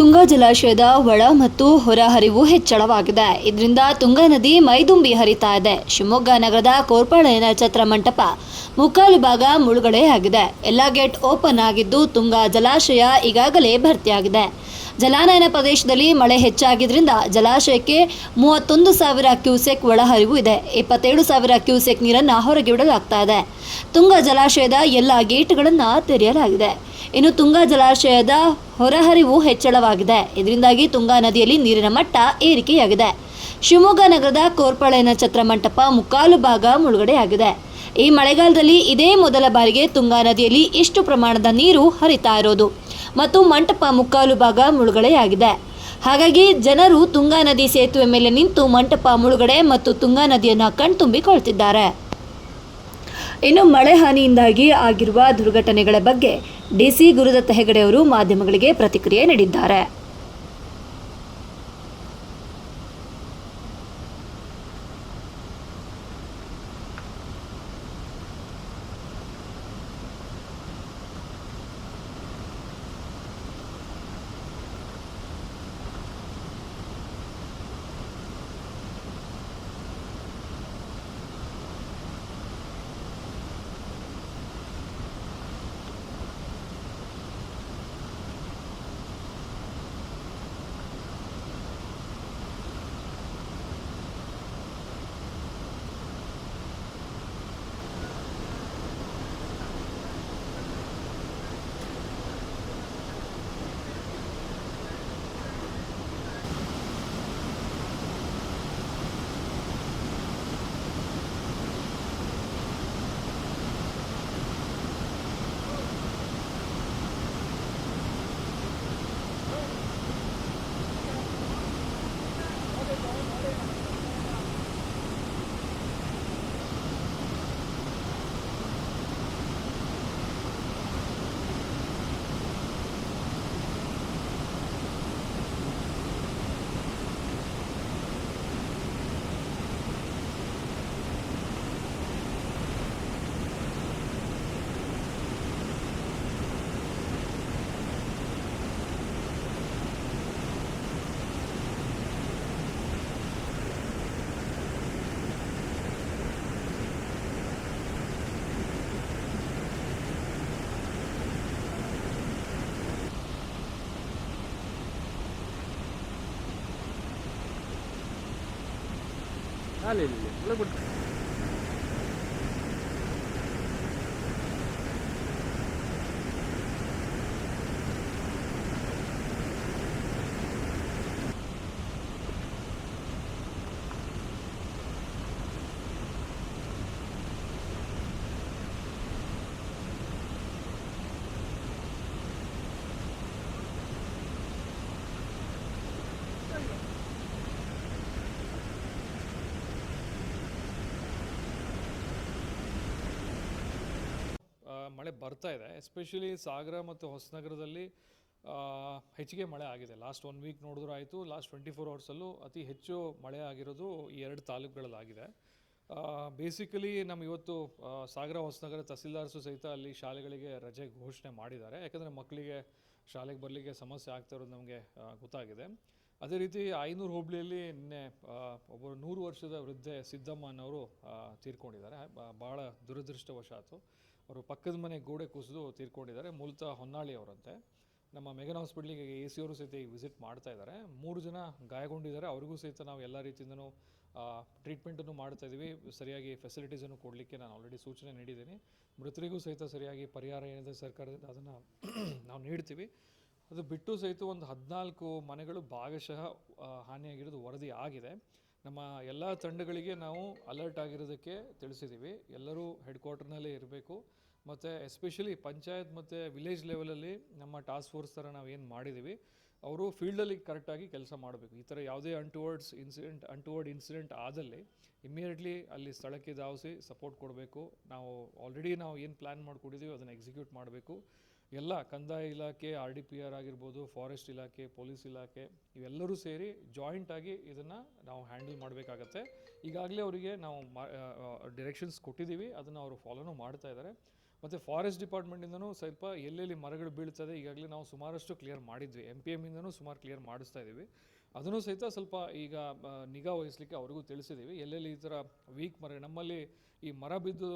ತುಂಗಾ ಜಲಾಶಯದ ಒಳ ಮತ್ತು ಹೊರ ಹರಿವು ಹೆಚ್ಚಳವಾಗಿದೆ. ಇದರಿಂದ ತುಂಗಾ ನದಿ ಮೈದುಂಬಿ ಹರಿತಾ ಇದೆ. ಶಿವಮೊಗ್ಗ ನಗರದ ಕೋರ್ಪಾಳಯನ ಛತ್ರ ಮಂಟಪ ಮುಕ್ಕಾಲು ಭಾಗ ಮುಳುಗಡೆಯಾಗಿದೆ. ಎಲ್ಲ ಗೇಟ್ ಓಪನ್ ಆಗಿದ್ದು ತುಂಗಾ ಜಲಾಶಯ ಈಗಾಗಲೇ ಭರ್ತಿಯಾಗಿದೆ. ಜಲಾನಯನ ಪ್ರದೇಶದಲ್ಲಿ ಮಳೆ ಹೆಚ್ಚಾಗಿದ್ದರಿಂದ ಜಲಾಶಯಕ್ಕೆ ಮೂವತ್ತೊಂದು ಸಾವಿರ ಕ್ಯೂಸೆಕ್ ಒಳಹರಿವು ಇದೆ. ಇಪ್ಪತ್ತೇಳು ಸಾವಿರ ಕ್ಯೂಸೆಕ್ ನೀರನ್ನು ಹೊರಗೆ ಬಿಡಲಾಗ್ತಾ ಇದೆ. ತುಂಗಾ ಜಲಾಶಯದ ಎಲ್ಲ ಗೇಟ್ಗಳನ್ನು ತೆರೆಯಲಾಗಿದೆ. ಇನ್ನು ತುಂಗಾ ಜಲಾಶಯದ ಹೊರಹರಿವು ಹೆಚ್ಚಳವಾಗಿದೆ. ಇದರಿಂದಾಗಿ ತುಂಗಾ ನದಿಯಲ್ಲಿ ನೀರಿನ ಮಟ್ಟ ಏರಿಕೆಯಾಗಿದೆ. ಶಿವಮೊಗ್ಗ ನಗರದ ಕೋರ್ಪಳೆನ ಛತ್ರ ಮಂಟಪ ಮುಕ್ಕಾಲು ಭಾಗ ಮುಳುಗಡೆಯಾಗಿದೆ. ಈ ಮಳೆಗಾಲದಲ್ಲಿ ಇದೇ ಮೊದಲ ಬಾರಿಗೆ ತುಂಗಾ ನದಿಯಲ್ಲಿ ಇಷ್ಟು ಪ್ರಮಾಣದ ನೀರು ಹರಿತಾ ಇರೋದು ಮತ್ತು ಮಂಟಪ ಮುಕ್ಕಾಲು ಭಾಗ ಮುಳುಗಡೆಯಾಗಿದೆ. ಹಾಗಾಗಿ ಜನರು ತುಂಗಾ ನದಿ ಸೇತುವೆ ಮೇಲೆ ನಿಂತು ಮಂಟಪ ಮುಳುಗಡೆ ಮತ್ತು ತುಂಗಾ ನದಿಯನ್ನು ಕಣ್ತುಂಬಿಕೊಳ್ತಿದ್ದಾರೆ. ಇನ್ನು ಮಳೆ ಹಾನಿಯಿಂದಾಗಿ ಆಗಿರುವ ದುರ್ಘಟನೆಗಳ ಬಗ್ಗೆ ಡಿಸಿ ಗುರುದತ್ತ ಹೆಗಡೆ ಅವರು ಮಾಧ್ಯಮಗಳಿಗೆ ಪ್ರತಿಕ್ರಿಯೆ ನೀಡಿದ್ದಾರೆ. ಅಲ್ಲಿ ಇಲ್ಲಿ ಇಲ್ಲಿ. ಒಳಗೆ ಬಿಟ್ಟು ಆ, ಮಳೆ ಬರ್ತಾ ಇದೆ. ಎಸ್ಪೆಷಲಿ ಸಾಗರ ಮತ್ತು ಹೊಸನಗರದಲ್ಲಿ ಹೆಚ್ಚಿಗೆ ಮಳೆ ಆಗಿದೆ. ಲಾಸ್ಟ್ ಒನ್ ವೀಕ್ ನೋಡಿದ್ರೂ ಆಯಿತು. ಲಾಸ್ಟ್ ಟ್ವೆಂಟಿ ಫೋರ್ ಅವರ್ಸಲ್ಲೂ ಅತಿ ಹೆಚ್ಚು ಮಳೆ ಆಗಿರೋದು ಈ ಎರಡು ತಾಲೂಕುಗಳಲ್ಲಾಗಿದೆ. ಬೇಸಿಕಲಿ ನಮ್ಮ ಇವತ್ತು ಸಾಗರ, ಹೊಸನಗರ ತಹಸೀಲ್ದಾರ್ಸು ಸಹಿತ ಅಲ್ಲಿ ಶಾಲೆಗಳಿಗೆ ರಜೆ ಘೋಷಣೆ ಮಾಡಿದ್ದಾರೆ. ಯಾಕಂದರೆ ಮಕ್ಕಳಿಗೆ ಶಾಲೆಗೆ ಬರಲಿಕ್ಕೆ ಸಮಸ್ಯೆ ಆಗ್ತಾ ಇರೋದು ನಮಗೆ ಗೊತ್ತಾಗಿದೆ. ಅದೇ ರೀತಿ ಐನೂರು ಹೋಬಳಿಯಲ್ಲಿ ನಿನ್ನೆ ಒಬ್ಬರು ನೂರು ವರ್ಷದ ವೃದ್ಧೆ ಸಿದ್ದಮ್ಮ ಅನ್ನೋರು ತೀರ್ಕೊಂಡಿದ್ದಾರೆ. ಭಾಳ ದುರದೃಷ್ಟವಶಾತು ಅವರು ಪಕ್ಕದ ಮನೆ ಗೋಡೆ ಕುಸಿದು ತೀರ್ಕೊಂಡಿದ್ದಾರೆ. ಮೂಲತಃ ಹೊನ್ನಾಳಿ ಅವರಂತೆ. ನಮ್ಮ ಮೆಗನ್ ಹಾಸ್ಪಿಟ್ಲಿಗೆ ಎ ಸಿ ಅವರು ಸಹಿತ ವಿಸಿಟ್ ಮಾಡ್ತಾ ಇದ್ದಾರೆ. ಮೂರು ಜನ ಗಾಯಗೊಂಡಿದ್ದಾರೆ. ಅವ್ರಿಗೂ ಸಹಿತ ನಾವು ಎಲ್ಲ ರೀತಿಯಿಂದನೂ ಟ್ರೀಟ್ಮೆಂಟನ್ನು ಮಾಡ್ತಾ ಇದ್ದೀವಿ ಸರಿಯಾಗಿ ಫೆಸಿಲಿಟೀಸನ್ನು ಕೊಡಲಿಕ್ಕೆ ನಾನು ಆಲ್ರೆಡಿ ಸೂಚನೆ ನೀಡಿದ್ದೀನಿ. ಮೃತರಿಗೂ ಸಹಿತ ಸರಿಯಾಗಿ ಪರಿಹಾರ ಏನಿದೆ ಸರ್ಕಾರದಿಂದ ಅದನ್ನು ನಾವು ನೀಡ್ತೀವಿ. ಅದು ಬಿಟ್ಟು ಸಹಿತ ಒಂದು ಹದಿನಾಲ್ಕು ಮನೆಗಳು ಭಾಗಶಃ ಹಾನಿಯಾಗಿರೋದು ವರದಿ ಆಗಿದೆ. ನಮ್ಮ ಎಲ್ಲ ತಂಡಗಳಿಗೆ ನಾವು ಅಲರ್ಟ್ ಆಗಿರೋದಕ್ಕೆ ತಿಳಿಸಿದ್ದೀವಿ ಎಲ್ಲರೂ ಹೆಡ್ ಕ್ವಾರ್ಟರ್ನಲ್ಲೇ ಇರಬೇಕು. ಮತ್ತು ಎಸ್ಪೆಷಲಿ ಪಂಚಾಯತ್ ಮತ್ತು ವಿಲೇಜ್ ಲೆವೆಲಲ್ಲಿ ನಮ್ಮ ಟಾಸ್ಕ್ ಫೋರ್ಸ್ ಥರ ನಾವು ಏನು ಮಾಡಿದ್ದೀವಿ ಅವರು ಫೀಲ್ಡಲ್ಲಿ ಕರೆಕ್ಟಾಗಿ ಕೆಲಸ ಮಾಡಬೇಕು. ಈ ಥರ ಯಾವುದೇ ಅಂಟುವರ್ಡ್ಸ್ ಇನ್ಸಿಡೆಂಟ್ ಅಂಟುವರ್ಡ್ ಇನ್ಸಿಡೆಂಟ್ ಆದಲ್ಲಿ ಇಮ್ಮಿಡಿಯೇಟ್ಲಿ ಅಲ್ಲಿ ಸ್ಥಳಕ್ಕೆ ಧಾವಿಸಿ ಸಪೋರ್ಟ್ ಕೊಡಬೇಕು. ನಾವು ಆಲ್ರೆಡಿ ನಾವು ಏನು ಪ್ಲ್ಯಾನ್ ಮಾಡಿಕೊಂಡಿದ್ದೀವಿ ಅದನ್ನು ಎಕ್ಸಿಕ್ಯೂಟ್ ಮಾಡಬೇಕು. ಎಲ್ಲ ಕಂದಾಯ ಇಲಾಖೆ, ಆರ್ ಡಿ ಪಿ ಆರ್ ಆಗಿರ್ಬೋದು, ಫಾರೆಸ್ಟ್ ಇಲಾಖೆ, ಪೊಲೀಸ್ ಇಲಾಖೆ, ಇವೆಲ್ಲರೂ ಸೇರಿ ಜಾಯಿಂಟ್ ಆಗಿ ಇದನ್ನು ನಾವು ಹ್ಯಾಂಡಲ್ ಮಾಡಬೇಕಾಗತ್ತೆ. ಈಗಾಗಲೇ ಅವರಿಗೆ ನಾವು ಡಿರೆಕ್ಷನ್ಸ್ ಕೊಟ್ಟಿದ್ದೀವಿ. ಅದನ್ನು ಅವರು ಫಾಲೋನು ಮಾಡ್ತಾ ಇದ್ದಾರೆ ಮತ್ತು ಫಾರೆಸ್ಟ್ ಡಿಪಾರ್ಟ್ಮೆಂಟಿಂದನೂ ಸ್ವಲ್ಪ ಎಲ್ಲೆಲ್ಲಿ ಮರಗಳು ಬೀಳ್ತದೆ, ಈಗಾಗಲೇ ನಾವು ಸುಮಾರಷ್ಟು ಕ್ಲಿಯರ್ ಮಾಡಿದ್ವಿ. ಎಂ ಪಿ ಎಮ್ಮಿಂದನೂ ಸುಮಾರು ಕ್ಲಿಯರ್ ಮಾಡಿಸ್ತಾ ಇದ್ದೀವಿ ಅದನ್ನು ಸಹಿತ ಸ್ವಲ್ಪ ಈಗ ನಿಗಾ ವಹಿಸಲಿಕ್ಕೆ ಅವ್ರಿಗೂ ತಿಳಿಸಿದ್ದೀವಿ ಎಲ್ಲೆಲ್ಲಿ ಈ ಥರ ವೀಕ್ ಮರ ನಮ್ಮಲ್ಲಿ ಈ ಮರ ಬಿದ್ದು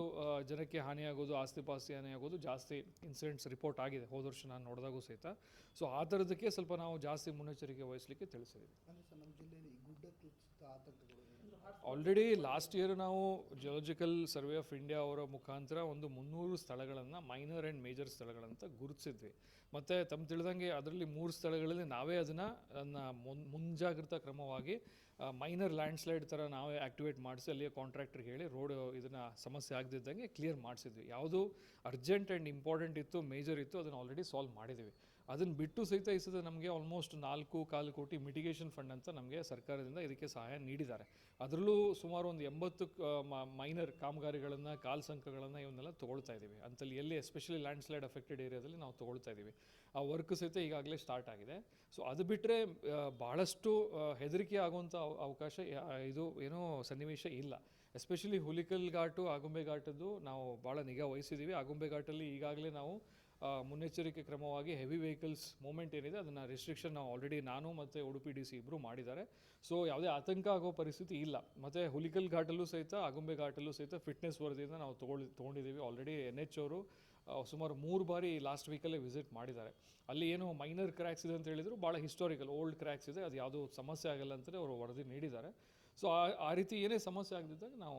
ಜನಕ್ಕೆ ಹಾನಿಯಾಗೋದು, ಆಸ್ತಿ ಪಾಸ್ತಿ ಹಾನಿಯಾಗೋದು ಜಾಸ್ತಿ ಇನ್ಸಿಡೆಂಟ್ಸ್ ರಿಪೋರ್ಟ್ ಆಗಿದೆ. ಹೋದ ವರ್ಷ ನಾನು ನೋಡಿದಾಗೂ ಸಹಿತ. ಸೊ ಆ ಥರದಕ್ಕೆ ಸ್ವಲ್ಪ ನಾವು ಜಾಸ್ತಿ ಮುನ್ನೆಚ್ಚರಿಕೆ ವಹಿಸಲಿಕ್ಕೆ ತಿಳಿಸಿದ್ದೀವಿ ಆಲ್ರೆಡಿ ಲಾಸ್ಟ್ ಇಯರ್ ನಾವು ಜಿಯೋಲಜಿಕಲ್ ಸರ್ವೆ ಆಫ್ ಇಂಡಿಯಾ ಅವರ ಮುಖಾಂತರ ಒಂದು ಮುನ್ನೂರು ಸ್ಥಳಗಳನ್ನು ಮೈನರ್ ಆ್ಯಂಡ್ ಮೇಜರ್ ಸ್ಥಳಗಳಂತ ಗುರುತಿಸಿದ್ವಿ. ಮತ್ತು ತಮ್ಮ ತಿಳಿದಂಗೆ ಅದರಲ್ಲಿ ಮೂರು ಸ್ಥಳಗಳಲ್ಲಿ ನಾವೇ ಅದನ್ನು ಅದನ್ನು ಮುನ್, ಮುಂಜಾಗ್ರತಾ ಕ್ರಮವಾಗಿ ಮೈನರ್ ಲ್ಯಾಂಡ್ ಸ್ಲೈಡ್ ಥರ ನಾವೇ ಆ್ಯಕ್ಟಿವೇಟ್ ಮಾಡಿಸಿ ಅಲ್ಲಿಯ ಕಾಂಟ್ರಾಕ್ಟ್ರಿಗೆ ಹೇಳಿ ರೋಡ್ ಇದನ್ನು ಸಮಸ್ಯೆ ಆಗದಿದ್ದಂಗೆ ಕ್ಲಿಯರ್ ಮಾಡಿಸಿದ್ವಿ. ಯಾವುದು ಅರ್ಜೆಂಟ್ ಆ್ಯಂಡ್ ಇಂಪಾರ್ಟೆಂಟ್ ಇತ್ತು ಮೇಜರ್ ಇತ್ತು, ಅದನ್ನು ಆಲ್ರೆಡಿ ಸಾಲ್ವ್ ಮಾಡಿದ್ದೀವಿ ಅದನ್ನು ಬಿಟ್ಟು ಸಹಿತ ಈ ನಮಗೆ ಆಲ್ಮೋಸ್ಟ್ ನಾಲ್ಕು ಕಾಲು ಕೋಟಿ ಮಿಟಿಗೇಷನ್ ಫಂಡ್ ಅಂತ ನಮಗೆ ಸರ್ಕಾರದಿಂದ ಇದಕ್ಕೆ ಸಹಾಯ ನೀಡಿದ್ದಾರೆ. ಅದರಲ್ಲೂ ಸುಮಾರು ಒಂದು ಎಂಬತ್ತು ಮೈನರ್ ಕಾಮಗಾರಿಗಳನ್ನು, ಕಾಲ್ ಸಂಕಗಳನ್ನು ಇವನ್ನೆಲ್ಲ ತೊಗೊಳ್ತಾ ಇದ್ದೀವಿ. ಅಂತಲ್ಲಿ ಎಲ್ಲಿ ಎಸ್ಪೆಷಲಿ ಲ್ಯಾಂಡ್ ಸ್ಲೈಡ್ ಅಫೆಕ್ಟೆಡ್ ಏರಿಯಾದಲ್ಲಿ ನಾವು ತೊಗೊಳ್ತಾ ಇದ್ದೀವಿ. ಆ ವರ್ಕ್ ಸಹಿತ ಈಗಾಗಲೇ ಸ್ಟಾರ್ಟ್ ಆಗಿದೆ. ಸೊ ಅದು ಬಿಟ್ಟರೆ ಭಾಳಷ್ಟು ಹೆದರಿಕೆ ಆಗುವಂಥ ಅವ- ಅವಕಾಶ ಇದು ಏನೋ ಸನ್ನಿವೇಶ ಇಲ್ಲ. ಎಸ್ಪೆಷಲಿ ಹುಲಿಕಲ್ ಘಾಟು, ಆಗುಂಬೆ ಘಾಟದ್ದು ನಾವು ಭಾಳ ನಿಗಾ ವಹಿಸಿದ್ದೀವಿ. ಆಗುಂಬೆ ಘಾಟಲ್ಲಿ ಈಗಾಗಲೇ ನಾವು ಮುನ್ನೆಚ್ಚರಿಕೆ ಕ್ರಮವಾಗಿ ಹೆವಿ ವೆಹಿಕಲ್ಸ್ ಮೂಮೆಂಟ್ ಏನಿದೆ, ಅದನ್ನು ರಿಸ್ಟ್ರಿಕ್ಷನ್ ನಾವು ಆಲ್ರೆಡಿ ನಾನು ಮತ್ತು ಉಡುಪಿ ಡಿ ಸಿ ಇಬ್ಬರು ಮಾಡಿದ್ದಾರೆ. ಸೊ ಯಾವುದೇ ಆತಂಕ ಆಗೋ ಪರಿಸ್ಥಿತಿ ಇಲ್ಲ. ಮತ್ತು ಹುಲಿಕಲ್ ಘಾಟಲ್ಲೂ ಸಹಿತ, ಆಗುಂಬೆ ಘಾಟಲ್ಲೂ ಸಹಿತ ಫಿಟ್ನೆಸ್ ವರದಿಯಿಂದ ನಾವು ತೊಗೊಳ್ ತೊಗೊಂಡಿದ್ದೀವಿ. ಆಲ್ರೆಡಿ ಎನ್ ಎಚ್ ಅವರು ಸುಮಾರು ಮೂರು ಬಾರಿ ಲಾಸ್ಟ್ ವೀಕಲ್ಲೇ ವಿಸಿಟ್ ಮಾಡಿದ್ದಾರೆ. ಅಲ್ಲಿ ಏನು ಮೈನರ್ ಕ್ರ್ಯಾಕ್ಸ್ ಇದೆ ಅಂತ ಹೇಳಿದ್ರು ಭಾಳ ಹಿಸ್ಟಾರಿಕಲ್ ಓಲ್ಡ್ ಕ್ರ್ಯಾಕ್ಸ್ ಇದೆ. ಅದು ಯಾವುದೂ ಸಮಸ್ಯೆ ಆಗಲ್ಲ ಅಂತಲೇ ಅವರು ವರದಿ ನೀಡಿದ್ದಾರೆ. ಸೊ ಆ ರೀತಿ ಏನೇ ಸಮಸ್ಯೆ ಆಗದಿದ್ದಾಗ ನಾವು